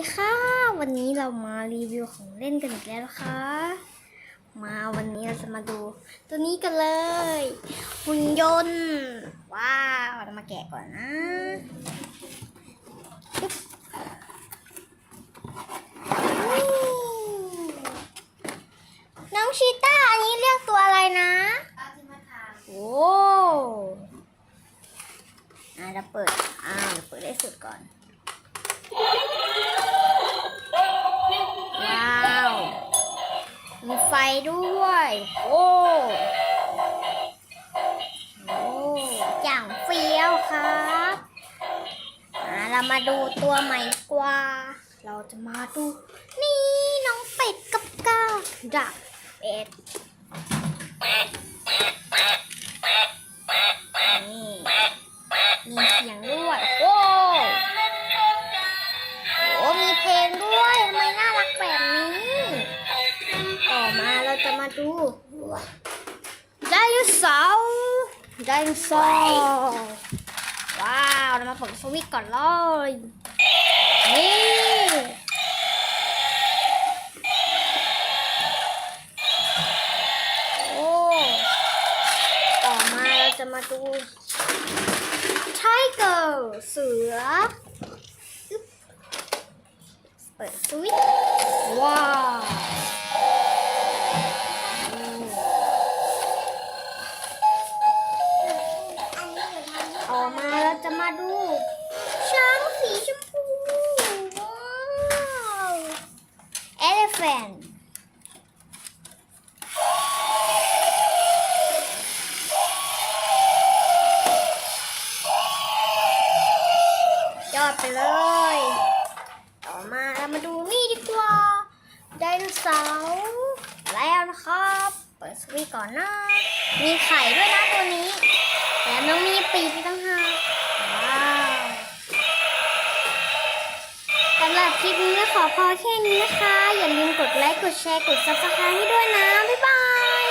ดีค่ะ วันนี้เรามารีวิวของเล่นกันอีกแล้วนะคะ มาวันนี้เราจะมาดู ตัวนี้กันเลย หุ่นยนต์ ว้าวเรามาแกะก่อนนะปึ๊บนี่น้องชีต้าอันนี้เรียกตัวอะไรนะโอ้อะเราเปิดอ่าเราเปิดได้สุดก่อน ด้วย โอ้โอ้อย่างเฟี้ยวครับอ่าเรามาดูตัวใหม่กว่า เราจะมาดู นี่น้องเป็ดกับกาดักเป็ด ดูไดโนเสาร์ไดโนเสาร์ว้าวเรามาเปิดสวิตก่อนเลยนี่โอ้ต่อมาเราจะมาดูไทเกอร์เสือเปิดสวิตว้าว elephant ยอดไปเลย ต่อมาเรามาดูนี่ดีกว่า ไดโนเสาร์แล้วนะครับ เปิดสวิตช์ก่อนนะ มีไข่ด้วยนะตัวนี้ แต่น้องมีปีกตั้งหากว้าวสำหรับคลิปนี้ก็ขอพอแค่นี้นะคะ อย่าลืมกดไลค์ กดแชร์ กด subscribe ให้ด้วยนะ บ๊ายบาย